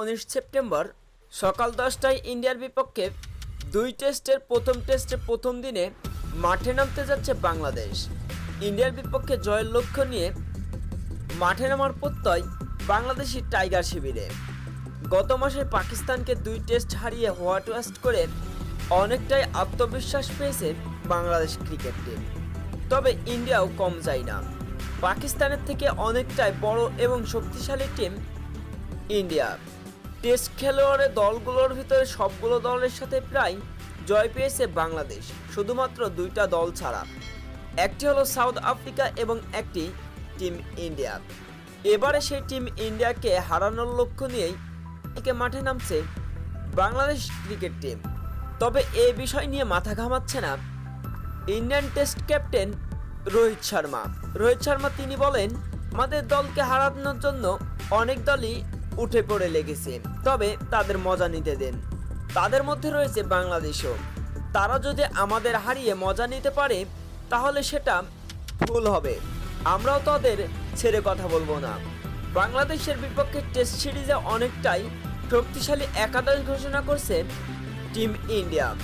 উনিশ সেপ্টেম্বর সকাল দশটায় ইন্ডিয়ার বিপক্ষে দুই টেস্টের প্রথম টেস্টের প্রথম দিনে মাঠে নামতে যাচ্ছে বাংলাদেশ। ইন্ডিয়ার বিপক্ষে জয়ের লক্ষ্য নিয়ে মাঠে নামার প্রত্যয় বাংলাদেশি টাইগার শিবিরে। গত মাসে পাকিস্তানকে দুই টেস্ট হারিয়ে হোয়াইট ওয়াস্ট করে অনেকটাই আত্মবিশ্বাস পেয়েছে বাংলাদেশ ক্রিকেট টিম। তবে ইন্ডিয়াও কম যায় না। পাকিস্তানের থেকে অনেকটাই বড় এবং শক্তিশালী টিম ইন্ডিয়া। টেস্ট খেলোয়াড়ের দলগুলোর ভিতরে সবগুলো দলের সাথে প্রায় জয় পেয়েছে বাংলাদেশ, শুধুমাত্র দুইটা দল ছাড়া। একটি হলো সাউথ আফ্রিকা এবং একটি টিম ইন্ডিয়া। এবারে সেই টিম ইন্ডিয়াকে হারানোর লক্ষ্য নিয়েই একে মাঠে নামছে বাংলাদেশ ক্রিকেট টিম। তবে এ বিষয় নিয়ে মাথা ঘামাচ্ছে না Indian test captain Rohit Sharma. Rohit Sharma তিনি বলেন, আমাদের দলকে হারানোর জন্য অনেক দলই উঠে পড়ে লেগেছে। তবে তাদের মজা নিতে দেন। তাদের মধ্যে রয়েছে বাংলাদেশও। তারা যদি আমাদের হারিয়ে মজা নিতে পারে, তাহলে সেটা ভুল হবে। আমরাও তাদের ছেড়ে কথা বলব না। বাংলাদেশের বিপক্ষে টেস্ট সিরিজে অনেকটাই শক্তিশালী একাদশ ঘোষণা করছে টিম ইন্ডিয়া।